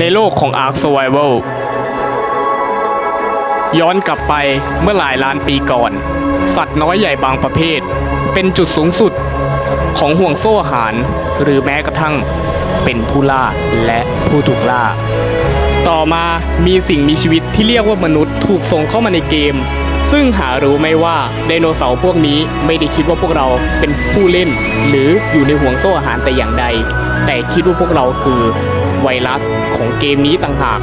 ในโลกของ Ark Survival ย้อนกลับไปเมื่อหลายล้านปีก่อน สัตว์น้อยใหญ่บางประเภท เป็นจุดสูงสุดของห่วงโซ่อาหาร หรือแม้กระทั่งเป็นผู้ล่าและผู้ถูกล่า ต่อมามีสิ่งมีชีวิตที่เรียกว่ามนุษย์ถูกส่งเข้ามาในเกม ซึ่งหารู้ไม่ว่าไดโนเสาร์พวกนี้ไม่ได้คิดว่าพวกเราเป็นผู้เล่น หรืออยู่ในห่วงโซ่อาหารแต่อย่างใด แต่คิดว่าพวกเราคือ ไวรัสของเกมนี้ต่างหาก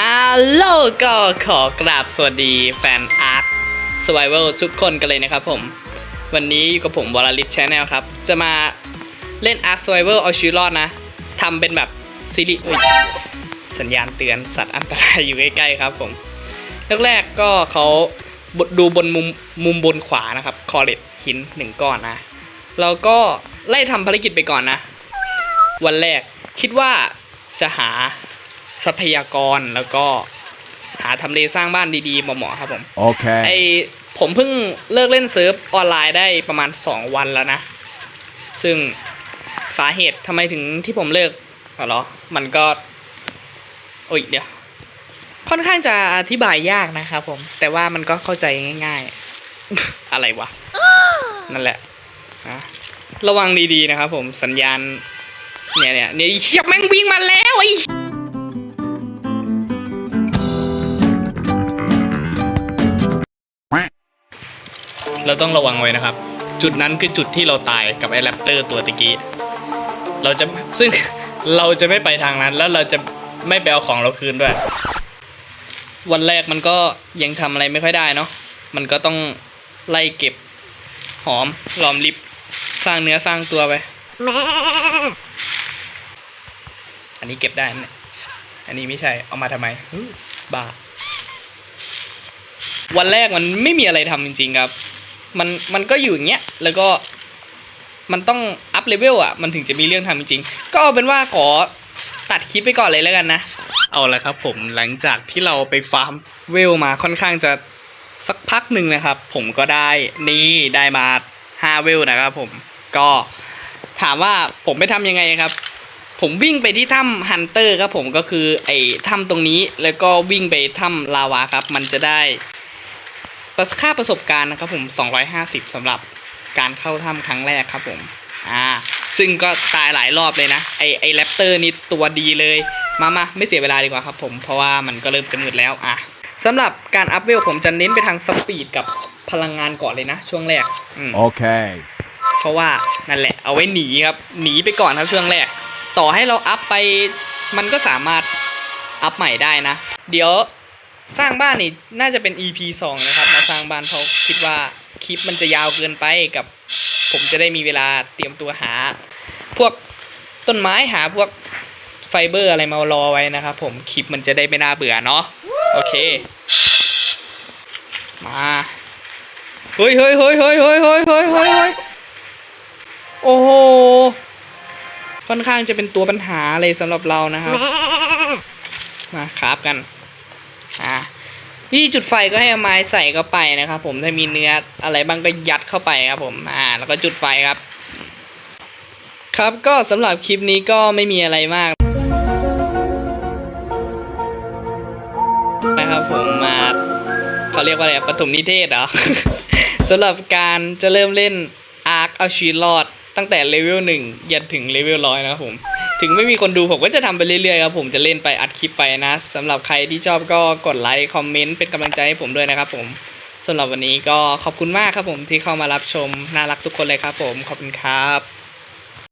ฮัลโหลก็ขอกราบสวัสดีแฟนอาร์ Survival ทุกคนกันเลยนะครับผม วันนี้อยู่กับผมวลลิตชแนลครับ จะมา เล่น Ark Survival เอาชีวิตรอดนะทำเป็นแบบซีรีส์อุ๊ยสัญญาณเตือนสัตว์อันตรายอยู่ใกล้ๆครับผมแรกๆก็เขาบดูบนมุมมุมบนขวานะครับคอเลตหินหนึ่งก้อนนะเราก็ไล่ทำภารกิจไปก่อนนะ วันแรกคิดว่าจะหาทรัพยากรแล้วก็หาทำเลสร้างบ้านดีๆเหมาะๆครับผมไอ Okay. ผมเพิ่งเลิกเล่นเซิร์ฟออนไลน์ได้ประมาณ 2 วันแล้วนะ ซึ่ง สาเหตุทำไมถึงที่ผมเลิกเหรอ มันก็โอ้ยเดี๋ยว ค่อนข้างจะอธิบายยากนะครับผม แต่ว่ามันก็เข้าใจง่าย ๆ อะไรวะ นั่นแหละนะระวังดีๆนะครับผมสัญญาณ เนี่ยเนี่ยเนี่ยเฮียแม่งวิ่งมาแล้วไอ้เราต้องระวังไว้นะครับ จุดนั้นคือจุดที่เราตายกับไอ้แรปเตอร์ตัวตะกี้ เราจะซึ่งเราจะไม่ไปทางนั้น แล้วเราจะไม่ไปเอาของเราคืนด้วย วันแรกมันก็ยังทำอะไรไม่ค่อยได้เนาะมันก็ต้องไล่เก็บหอมหลอมลิบสร้างเนื้อสร้างตัวไปอันนี้เก็บได้นะเนี่ยอันนี้ไม่ใช่เอามาทำไมบ้าวันแรกมันไม่มีอะไรทำจริง ๆ ครับ มันมันก็อยู่อย่างเงี้ยแล้วก็มันต้อง เลเวลอะมันถึงจะมีเรื่องทำจริงๆก็เอาเป็นว่าขอตัดคลิปไปก่อนเลยแล้วกันนะ เอาละครับผมหลังจากที่เราไปฟาร์มเวลมาค่อนข้างจะสักพักหนึ่งนะครับ ผมก็ได้นี่ได้มา5เวลนะครับผมก็ถามว่าผมไปทำยังไงครับ ผมวิ่งไปที่ถ้ำฮันเตอร์ครับผมก็คือไอ้ถ้ำตรงนี้แล้วก็วิ่งไปถ้ำลาวาครับ มันจะได้ประค่าประสบการณ์นะครับผม 250สำหรับ การเข้าถ้ำครั้งแรกครับผมอ่าซึ่งก็ตายหลายรอบเลยนะ ไอไอแรปเตอร์นี่ตัวดีเลย มามาไม่เสียเวลาดีกว่าครับผม เพราะว่ามันก็เริ่มจะมืดแล้วอะสำหรับการอัพเวลผมจะเน้นไปทางสปีดกับพลังงานก่อนเลยนะ ช่วงแรกอืม Okay. เพราะว่านั่นแหละเอาไว้หนีครับ หนีไปก่อนครับช่วงแรก ต่อให้เราอัพไปมันก็สามารถอัพใหม่ได้นะ เดี๋ยว สร้างบ้านนี่น่าจะเป็น EP 2นะครับมาสร้างบ้านเพราะคิดว่าคลิปมันจะยาวเกินไปกับ ผมจะได้มีเวลาเตรียมตัวหา พวกต้นไม้หาพวกไฟเบอร์อะไรมารอไว้นะครับผมคลิปมันจะได้ไม่น่าเบื่อเนาะโอเค มาเฮ้ยเฮ้ยเฮ้ยเฮ้ยเฮ้ยเฮ้ยเฮ้ยเฮ้ยโอ้โหค่อนข้างจะเป็นตัวปัญหาเลยสำหรับเรานะครับ มาครับกัน อ่าที่จุดไฟก็ให้อาไม้ใส่เข้าไปนะครับ ผมถ้ามีเนื้ออะไรบ้างก็ยัดเข้าไปครับผมอ่าแล้วก็จุดไฟครับ ครับก็สำหรับคลิปนี้ก็ไม่มีอะไรมากนะครับผมมาเขาเรียกว่าอะไรปฐมนิเทศเหรอสำหรับการจะเริ่มเล่นอาร์คเอาชีวิตรอดตั้งแต่เลเวลหนึ่งยันถึงเลเวลร้อยนะครับผม ถึงไม่มีคนดูผมก็จะทำไปเรื่อยๆครับผมจะเล่นไปอัดคลิปไปนะสำหรับใครที่ชอบก็กดไลค์คอมเมนต์เป็นกำลังใจให้ผมด้วยนะครับผมสำหรับวันนี้ก็ขอบคุณมากครับผมที่เข้ามารับชมน่ารักทุกคนเลยครับผมขอบคุณครับ